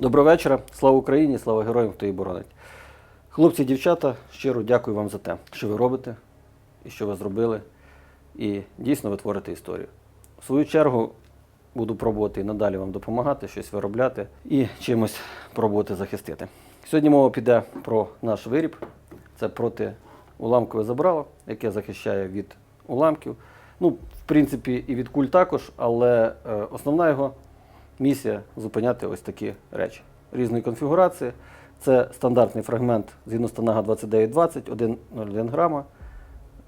Доброго вечора, слава Україні, слава героям, хто її боронить. Хлопці, дівчата, щиро дякую вам за те, що ви робите і що ви зробили. І дійсно ви творите історію. В свою чергу буду пробувати і надалі вам допомагати, щось виробляти і чимось пробувати захистити. Сьогодні мова піде про наш виріб. Це протиуламкове забрало, яке захищає від уламків. Ну, в принципі, і від куль також, але е, основна його місія зупиняти ось такі речі різної конфігурації. Це стандартний фрагмент згідно станага 2920, 1,01 грама,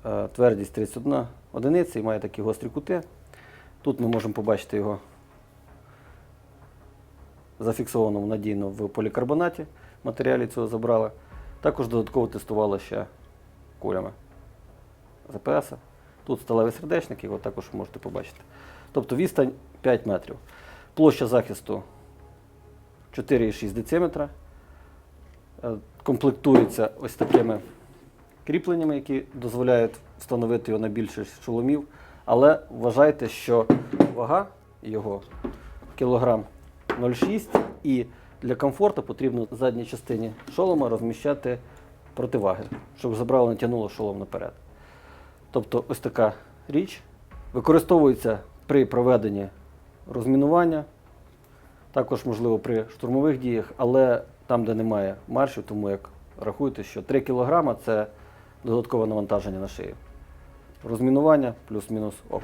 е, твердість 31 одиниці і має такі гострі кути. Тут ми можемо побачити його зафіксованому надійно в полікарбонаті матеріалі цього забрала. Також додатково тестували ще кулями ЗПС. Тут сталевий сердечник, його також можете побачити. Тобто відстань 5 метрів. Площа захисту 4,6 дециметра. Е, Комплектується ось такими кріпленнями, які дозволяють встановити його на більшість шоломів. Але вважайте, що вага його кілограм 0,6 і для комфорту потрібно в задній частині шолома розміщати противаги, щоб забрало не тягнуло шолом наперед. Тобто ось така річ використовується при проведенні розмінування, також можливо при штурмових діях, але там, де немає маршів, тому як рахуйте, що 3 кг це додаткове навантаження на шию. Розмінування плюс-мінус ок.